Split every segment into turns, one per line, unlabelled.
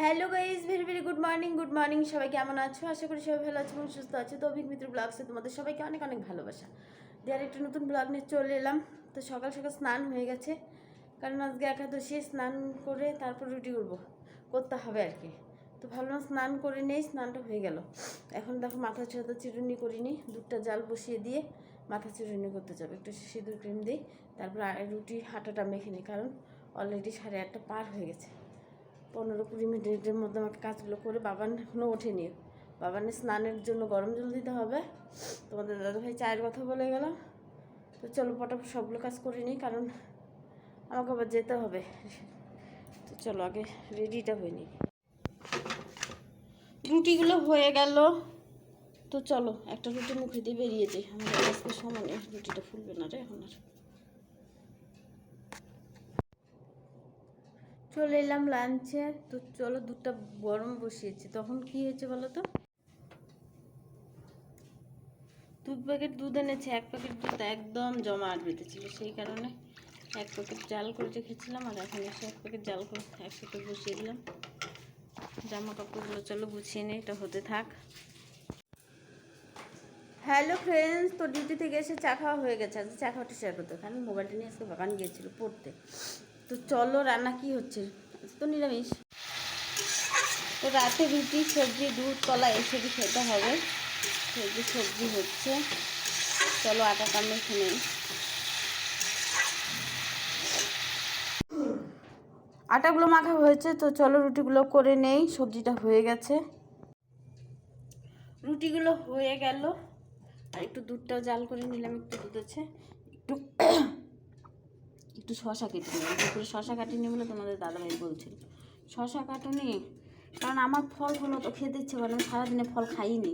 Hello guys very very good morning good morning সবাই কেমন আছো? আশা করি সবাই ভালো আছো এবং সুস্থ আছো। তো অভিক মিত্র ব্লগসে তোমাদের সবাইকে অনেক অনেক ভালোবাসা। দেওয়ার একটা নতুন ব্লগ নিয়ে চলে এলাম। তো সকাল সকাল স্নান হয়ে গেছে। কারণ আজকে একাদশী, স্নান করে তারপর রুটি করব। করতে হবে আর কি। তো ভাবলাম স্নান করে নেই, স্নানটা হয়ে গেল। এখন দেখো মাথা ছাতা চিরুনি করিনি। দুধটা জাল বসিয়ে দিয়ে মাথা চিরুনি করতে যাবে। একটু সিঁদুর ক্রিম দিই। তারপর রুটি হাঁটাটা মেখে নিই। কারণ অলরেডি সাড়ে আটটা পার হয়ে গেছে। পনেরো কুড়ি মিনিটের মধ্যে আমাকে কাজগুলো করে বাবান এখনও ওঠেনি। বাবানের স্নানের জন্য গরম জল দিতে হবে। তোমাদের দাদাভাই চায়ের কথা বলে গেল। তো চলো পটাপট সবগুলো কাজ করে নিই, কারণ আমাকে আবার যেতে হবে। তো চলো আগে রেডিটা হয়ে নিই। রুটিগুলো হয়ে গেল। তো চলো একটা রুটি মুখে দিয়ে বেরিয়ে যাই। আমাদের আজকে সময় নেই, রুটিটা ফুলবে না রে এখন আর। চলে এলাম লাঞ্চে তো চলো দুধটা গরম বসিয়েছি। তখন কি হয়েছে বলো তো? দু প্যাকেট দুধ এনেছে, এক প্যাকেট দুধ একদম জমা আর বেঁধেছিল। সেই কারণে এক প্যাকেট জাল করে রেখেছিলাম আর এখন এসে এক প্যাকেট জাল করে একসাথে বসিয়ে দিলাম। জামা কাপড়গুলো চলো গুছিয়ে নিই, এটা হতে থাক। হ্যালো ফ্রেন্ডস তো ডিউটি থেকে এসে চা খাওয়া হয়ে গেছে। আজকে চা খাওয়াটা শেয়ার করতে কারণ মোবাইলটা নিয়ে আজকে বাগান গিয়েছিল পড়তে। তো চলো রান্না কি হচ্ছে? তো নিরামিষ। তো রাতে রুটি, সবজি, দুধ, কলা এসবই খেতে হবে। সবজি সবজি হচ্ছে। চলো আটাটা মেখে নেই। আটাগুলো মাখা হয়েছে, তো চলো রুটিগুলো করে নেই। সবজিটা হয়ে গেছে। রুটিগুলো হয়ে গেল। আর একটু দুধটাও জাল করে নিলাম, একটু দুধ আছে। একটু একটু শশা কেটে নিলাম দুপুরে শশা কাটিনি বলে তোমাদের দাদাভাই বলছিল। শশা কাটুনি? কারণ আমার ফলগুলো তো খেতে ইচ্ছে করে আমি সারাদিনে ফল খাইনি।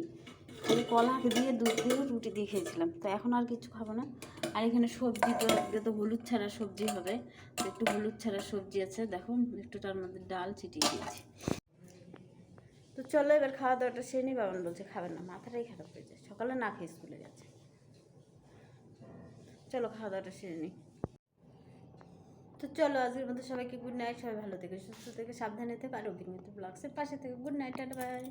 আমি কলা দিয়ে, দুধ দিয়ে, রুটি দিয়ে খেয়েছিলাম। তো এখন আর কিছু খাব না। আর এখানে সবজি তো, আজকে তো হলুদ ছাড়া সবজি হবে। একটু হলুদ ছাড়া সবজি আছে, দেখো একটু তার মধ্যে ডাল ছিটিয়ে দিয়েছি। তো চলো এবার খাওয়া দাওয়াটা সে নিই বাবান বলছে খাবেন না, মাথাটাই খারাপ হয়ে যায়। সকালে না খেয়ে স্কুলে গেছে। চলো খাওয়া দাওয়াটা সেরে নিই চলো, আজকের মধ্যে সবাইকে গুড নাইট সবাই ভালো থেকে, সুস্থ থেকে, সাবধানে থেকে, আর অভিজ্ঞতা ব্লগসের পাশে থেকে। Good night tata bye